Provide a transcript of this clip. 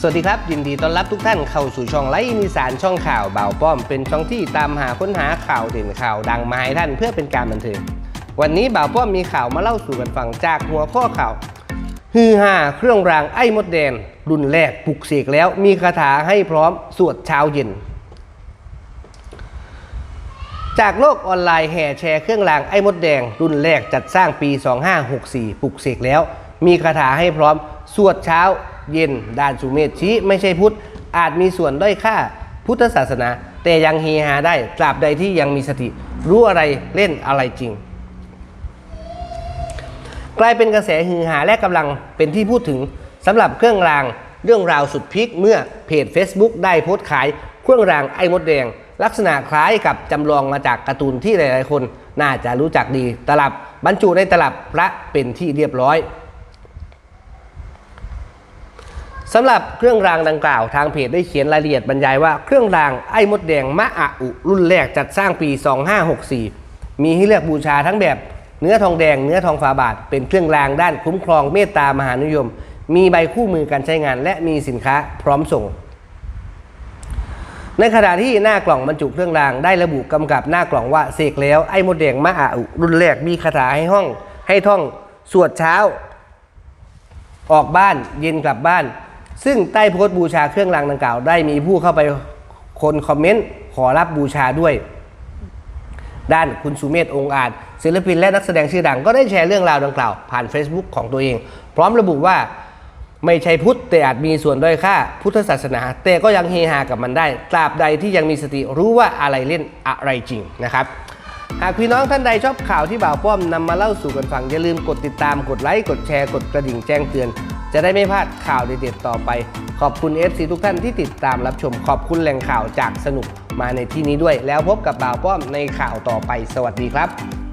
สวัสดีครับ ยินดีต้อนรับทุกท่านเข้าสู่ช่องไลฟ์นิสานช่องข่าวเบาป้อมเป็นช่องที่ตามหาค้นหาข่าวเด่นข่าวดังมาให้ท่านเพื่อเป็นการบันเทิงวันนี้บ่าวป้อมมีข่าวมาเล่าสู่กันฟังจากหัวข้อข่าวฮือฮาเครื่องรางไอ้มดแดงรุ่นแรกปลุกเสกแล้วมีคาถาให้พร้อมสวดเช้าเย็น จากโลกออนไลน์แห่แชร์เครื่องรางไอ้มดแดง รุ่นแรกจัดสร้างปี 2564 ปลุกเสกแล้ว มีคาถาให้พร้อมสวดเช้า เย็นด้านสุเมธชี้ไม่ใช่พุทธ อาจมีส่วนด้อยค่าพุทธศาสนา แต่ยังเฮฮาได้ตราบใดที่ยังมีสติ รู้อะไรเล่นอะไรจริง กลายเป็นกระแสฮือฮาและกำลังเป็นที่พูดถึงสำหรับเครื่องรางเรื่องราวสุดพีคเมื่อเพจ Facebook ได้โพสต์ขายเครื่องรางไอ้มดแดง ลักษณะคล้ายกับจำลองมาจากการ์ตูนที่หลาย ๆ คน น่าจะรู้จักดีตลับบรรจุในตลับพระเป็นที่เรียบร้อย สำหรับเครื่องรางดังกล่าวทางเพจได้เขียนรายละเอียดบรรยายว่าเครื่องรางไอ้มดแดงมะอะอุรุ่นแรกจัดสร้างปี 2564 มีให้เลือกบูชาทั้งแบบเนื้อทองแดงเนื้อทองฝาบาท เป็นเครื่องรางด้านคุ้มครองเมตตามหานิยม มีใบคู่มือการใช้งาน และมีสินค้าพร้อมส่ง ในขณะที่หน้ากล่องบรรจุเครื่องรางได้ระบุกำกับหน้ากล่องว่าเสกแล้วไอ้มดแดงมะอะอุรุ่นแรกมีคาถาให้ห้อง ให้ท่องสวดเช้า ออกบ้านเย็นกลับบ้าน ซึ่งใต้โพสต์บูชาเครื่องรางดังกล่าว ได้มีผู้เข้าไปคนคอมเมนต์ขอรับบูชาด้วย ด้านคุณสุเมธองค์อาจศิลปินและนักแสดงชื่อดังก็ได้แชร์เรื่องราวดังกล่าว ผ่าน Facebook ของตัวเอง พร้อมระบุว่าไม่ใช่พุทธแต่อาจมีส่วนด้อยค่าพุทธศาสนา แต่ก็ยังเฮฮากับมันได้ ตราบใดที่ยังมีสติรู้ว่าอะไรเล่นอะไรจริงนะครับหากพี่น้องท่านใดชอบข่าวที่บ่าวป้อมนำมาเล่าสู่กันฟัง อย่าลืมกดติดตามกดไลค์กดแชร์กดกระดิ่งแจ้งเตือน จะได้ไม่พลาดข่าวเด็ดๆต่อไป ขอบคุณ FC ทุกท่านที่ติดตามรับชม ขอบคุณแหล่งข่าวจากสนุกมาในที่นี้ด้วย แล้วพบกับบ่าวป้อมในข่าวต่อไป สวัสดีครับ